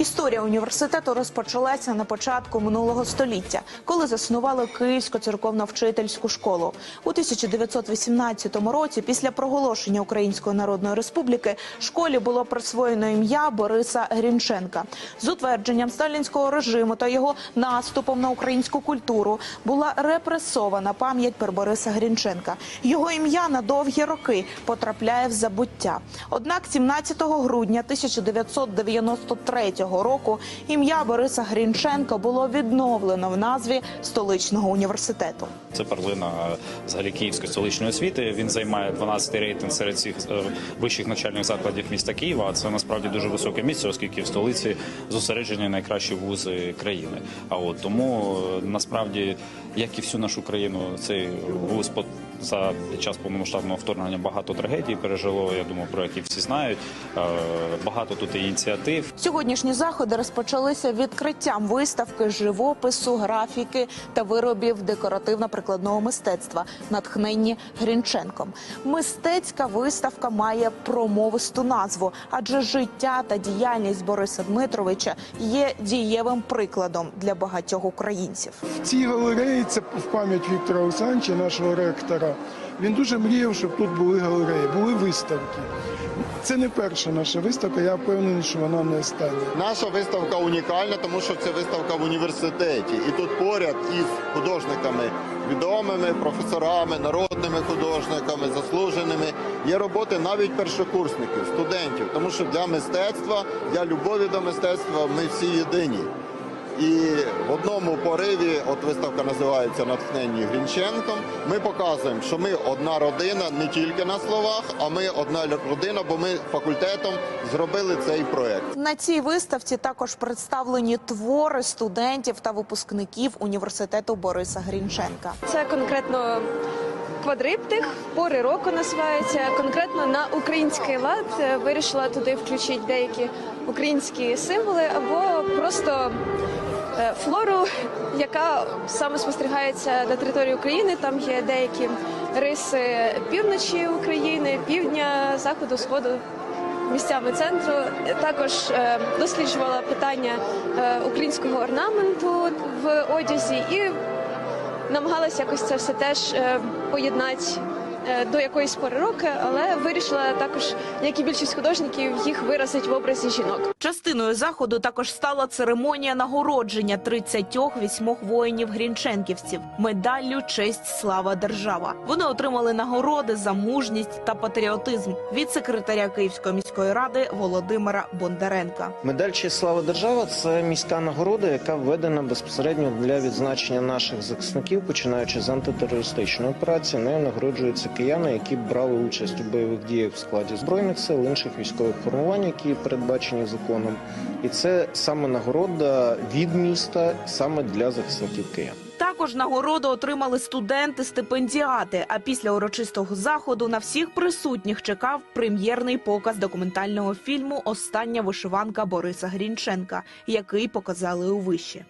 Історія університету розпочалася на початку минулого століття, коли заснували Київську церковно-вчительську школу. У 1918 році, після проголошення Української Народної Республіки, школі було присвоєно ім'я Бориса Грінченка. З утвердженням сталінського режиму та його наступом на українську культуру була репресована пам'ять про Бориса Грінченка. Його ім'я на довгі роки потрапляє в забуття. Однак 17 грудня 1993 року ім'я Бориса Грінченка було відновлено в назві столичного університету. Це перлина взагалі Київської столичної освіти. Він займає 12 рейтинг серед всіх е, вищих навчальних закладів міста Києва. Це насправді дуже високе місце, оскільки в столиці зосереджені найкращі вузи країни. А от тому е, насправді, як і всю нашу країну, цей вуз за час повномасштабного вторгнення багато трагедій пережило. Я думаю, про які всі знають. Е, Багато тут і ініціатив. Сьогоднішні заходи розпочалися відкриттям виставки живопису, графіки та виробів декоративно-прикладного мистецтва, натхненні Грінченком. Мистецька виставка має промовисту назву, адже життя та діяльність Бориса Дмитровича є дієвим прикладом для багатьох українців. В цій галереї це в пам'ять Віктора Олександровича, нашого ректора. Він дуже мріяв, щоб тут були галереї, були виставки. Це не перша наша виставка, я впевнений, що вона не остання. Наша виставка унікальна, тому що це виставка в університеті. І тут поряд із художниками відомими, професорами, народними художниками, заслуженими. Є роботи навіть першокурсників, студентів. Тому що для мистецтва, для любові до мистецтва ми всі єдині. І в одному пориві, от виставка називається Натхненні Грінченком. Ми показуємо, що ми одна родина не тільки на словах, а ми одна родина, бо ми факультетом зробили цей проект. На цій виставці також представлені твори студентів та випускників університету Бориса Грінченка. Це конкретно квадриптих, пори року називається. Конкретно на український лад е, вирішила туди включити деякі українські символи або просто е, флору, яка саме спостерігається на території України. Там є деякі риси півночі України, півдня, заходу, сходу. Місцями центру також е, досліджувала питання е, українського орнаменту в одязі і намагалася якось це все теж е, поєднати до якоїсь пори року, але вирішила також, як і більшість художників, їх виразити в образі жінок. Частиною заходу також стала церемонія нагородження 38 воїнів-грінченківців медаллю Честь, слава, держава. Вони отримали нагороди за мужність та патріотизм від секретаря Київської міської ради Володимира Бондаренка. Медаль «Честь, слава держава це міська нагорода, яка введена безпосередньо для відзначення наших захисників, починаючи з антитерористичної операції. Нею нагороджуються кияни, які брали участь у бойових діях в складі збройних сил, інших військових формувань, які передбачені законом. І це саме нагорода від міста саме для захисників киян. Також нагороду отримали студенти-стипендіати. А після урочистого заходу на всіх присутніх чекав прем'єрний показ документального фільму Остання вишиванка Бориса Грінченка, який показали у виші.